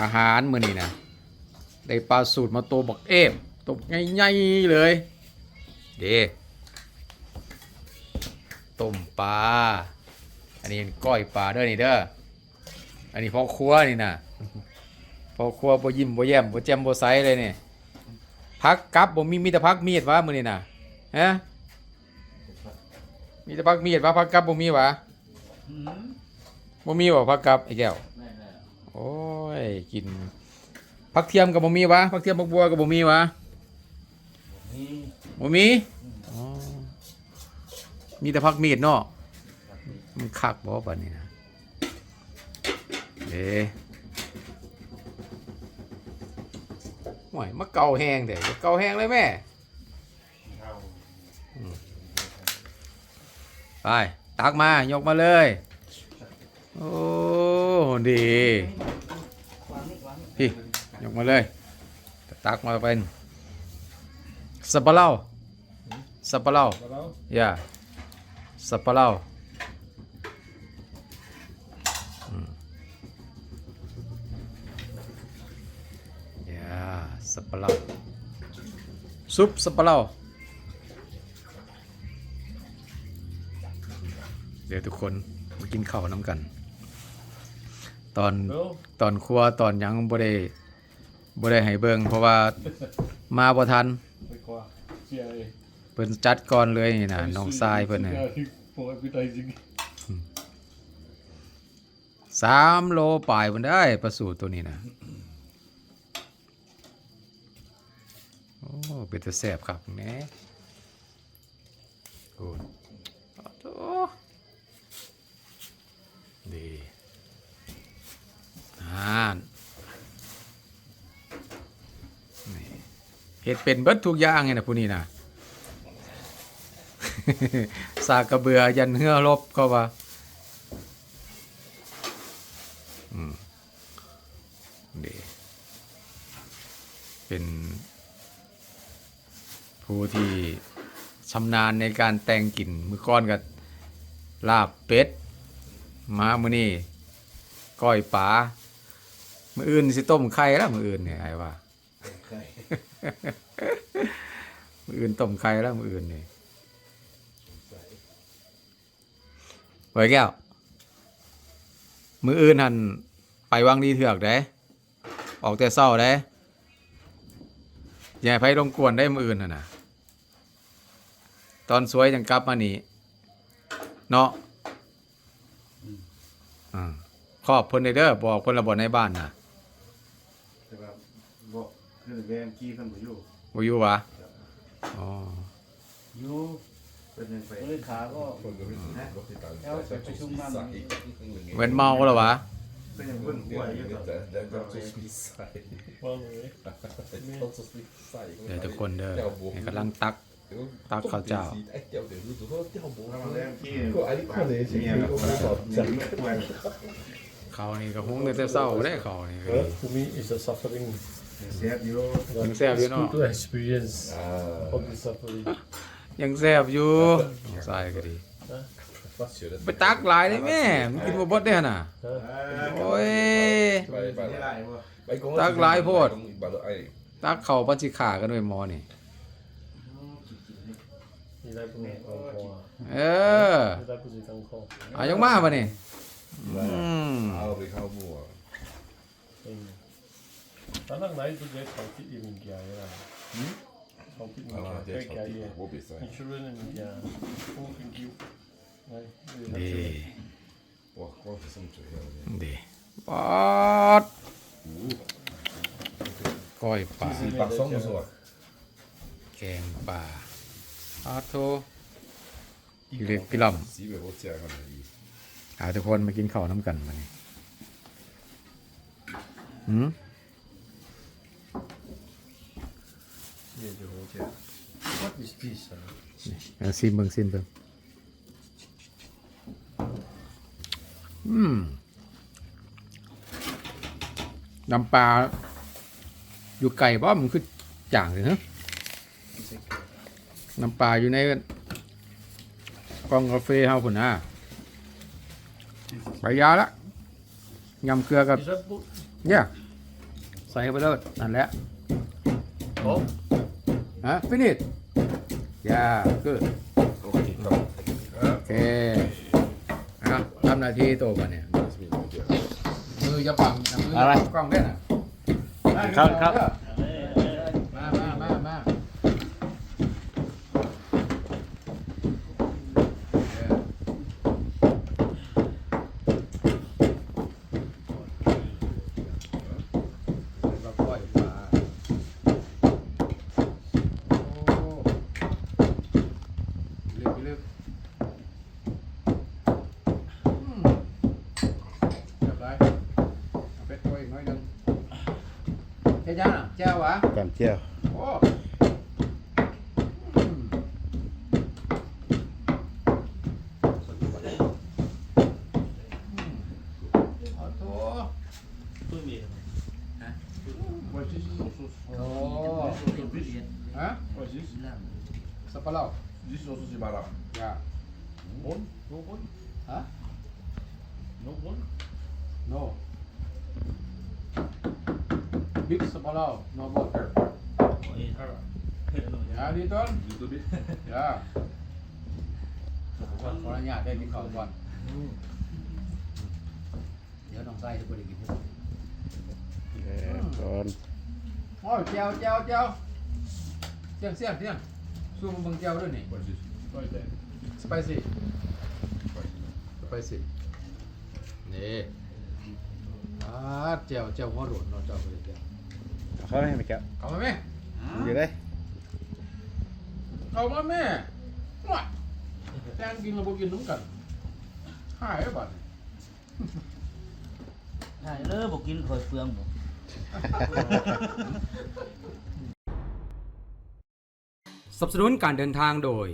อาหารมื้อนี้นะได้ปลาสูตรมาโตวบักเอฟตบใหญ่ๆเลย เด้ต้มปลา อันนี้ก้อยปลาเด้อนี่เด้อ อันนี้พ่อครัวนี่นะพ่อครัวบ่ยิ้มบ่แย้มบ่แจ่มบ่ใสเลยนี่พักกับบ่มีมีแต่พักมีดวะมื้อนี้น่ะฮะมีแต่พักมีดวะพักกับบ่มีวะบ่มีบ่พักกับไอ้แก้ว โอ้ยกินพักเทียมกับบ่มีวะพักเทียมพักบัวกับบ่มีวะบ่มีมีแต่พักมีดเนาะมันคักบ่บัดนี้นะเด้ห่วยมาเกาแห้งเด้อย่เกาแห้งเลยแม่ไปตักมายกมาเลย โอ้ ดี พี่ ยกมาเลย ตักมาเป็นสับปะเล่าสับปะเล่าแล้วอย่าสับปะเล่าอืมอย่าสับปะเล่าซุปสับปะเล่าเดี๋ยวทุกคนมากินข้าวน้ำกัน ตอนแล้วตอนครัวตอนหยังบ่ได้บ่ได้ให้เบิ่งเพราะว่ามาบ่ทันไปกว่าเชียร์เลยเพิ่นจัดก่อนเลยนี่น่ะน้องทรายเพิ่นน่ะโปรยไปไตจริงสามโลปลายมันได้ประสูตรตัวนี้นะโอ้เป็นตะแสบครับแหน่โอ้โตดีอ่านนี่ เฮ็ดเป็นเบิดทุกอย่างไงนะผู้นี้นะสากกระเบือยันเหือลบเข้าว่าดีเป็น ผู้ที่ชำนาญในการแต่งกลิ่นมือก้อนกับลาบเป็ดมามือนี่ก้อยปลามืออื่นสิต้มไข่แล้วมืออื่นเนี่ยไอ้ว่า มืออื่นต้มไข่แล้วมืออื่นเนี่ยไว้แก้ว มืออื่นหันไปวางดีเถือกได้ออกแต่เศร้าได้อย่าให้ไผรบกวนได้มืออื่นน่ะนะตอนสวยจังกลับมานี่เนาะอ่าขอบเพิ่นได้เด้อบอกเพิ่นระบ่ในบ้านน่ะแต่ว่า บอกคือแรงกี้เพิ่นบ่อยู่บ่อยู่วะอ๋ออยู่เป็นยังไปบริขาก็คนก็ไม่ถึงรถที่ต่างแล้วไปประชุมนั่นเว้นเมาแล้ววะเป็นยังเพิ่นป่วยอยู่ตอนแต่แต่ก็จะมีใส่ว่าเลยต้องจะใส่เดี๋ยวทุกคนเด้อให้กำลังตักตักข้าวเจ้าไอ้เจ้าเดี๋ยวรู้ตัวเจ้าโบแล้วแรงกี้ก็อันนี้ข้อเลยสิเนี่ยแบบว่ายังไม่ป่วยเขานี่ก็หุงแต่เศร้าได้เขานี่ก็ Well, for me, it's a suffering. เสียบอยู่ยังแซ่บอยู่ It's เนาะ good experience า all ยังแซ่บอยู่ใายก็ดีไปตักหลายเลยแม่มักินบ่บดได้หั่นน่ะโอ้ย ไปตักหลายโพดตักเข่าปัญชิขากันด้วยหมอนี่เอออายังมาบ่นี่อืมเอาไปเข้าบัว Danach najdu gdzieś tam i Mingia, ja. Hmm? Haupt in Mingia, der Geil. Wo bist du? Ich will in Mingia. Hoch in Giu. Nein. Boah, Gott, das ist ein Tür. Nee. Bad. ก้อยป่าปากซ่องสวดแกงป่าอาโทอีเล็กพี่ลำสีแบบโอเซียกันเลยอาทุกคนมากินข้าวน้ำกันมาเนี่ยหืม What is this? Sir? เอาซิมเบิ่งซิมเบิ่งอืมน้ำปลาอยู่ไก่ป้อมันคือจางเลยฮะน้ำปลาอยู่ในกองกาแฟเฮาพุ่นนะไปยาละยำเกลือกับเนี่ย ใส่ไปเลยนั่นแหละ Oh, อ้ฮะฟินิชย่าคือโอเคครับโอเคอะทำหน้าที่โตมาเนี่ย มือจะปังมือจะอะไรปังกล้องได้น่ะ ครับครับ แจ้ววะ ตามเจ้า โอ้อืมอืมเอาโถ Wat is het? โอ้ฮะ Wat is het? สับปะรด Dit is zoals je maar aan. ยา One? No one? ฮะ No one? no Big สับปะรด no water ยาดีต้น Little bit. ยาขออนุญาตได้กินข้าวก่อนเดี๋ยวน้องไส้จะไปได้กินก่อนโอ้ยเจียวเจียวเจียวเสียงเสียงเสียงสู้มึงเบิ่งเจียวด้วยนี่ Wat is het? Right there. สไปซี่สไปซี่นี่อ่าเจียวเจียวหัวโดดเนาะเจ้าไปเจียว Ga maar met jou. เข้ามาแม่ Hier hè? เข้ามาแม่ว้าแตงกินแล้วบ่กินน้ำกันหายแล้วบัดนี้ใช่เลยบอกกินคอยเปลืองบ่สนับสนุนการเดินทางโดย